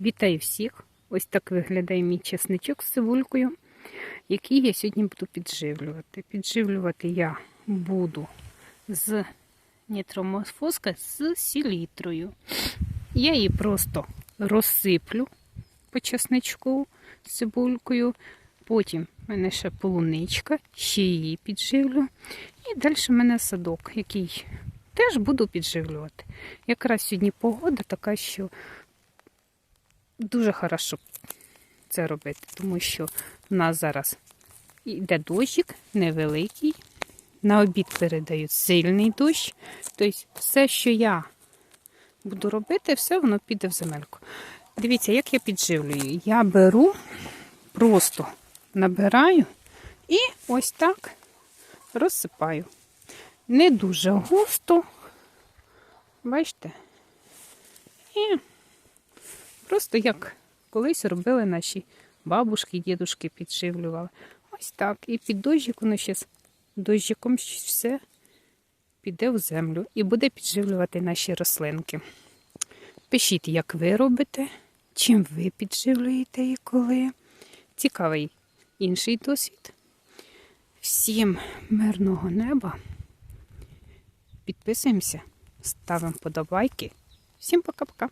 Вітаю всіх! Ось так виглядає мій чесничок з цибулькою, який я сьогодні буду підживлювати. Підживлювати я буду з нітромофоска з селітрою. Я її просто розсиплю по чесничку з цибулькою. Потім в мене ще полуничка, ще її підживлю. І далі в мене садок, який теж буду підживлювати. Якраз сьогодні погода така, що дуже хорошо це робити, тому що в нас зараз йде дощик невеликий. На обід передають сильний дощ. Тобто, все, що я буду робити, все воно піде в земельку. Дивіться, як я підживлюю. Я беру, просто набираю і ось так розсипаю. Не дуже густо. Бачите? І Просто як колись робили наші бабушки, дідушки підживлювали. Ось так. І під дощик воно ще дощиком все піде в землю і буде підживлювати наші рослинки. Пишіть, як ви робите, чим ви підживлюєте і коли. Цікавий інший досвід. Всім мирного неба. Підписуємося, ставимо подобайки. Всім пока-пока.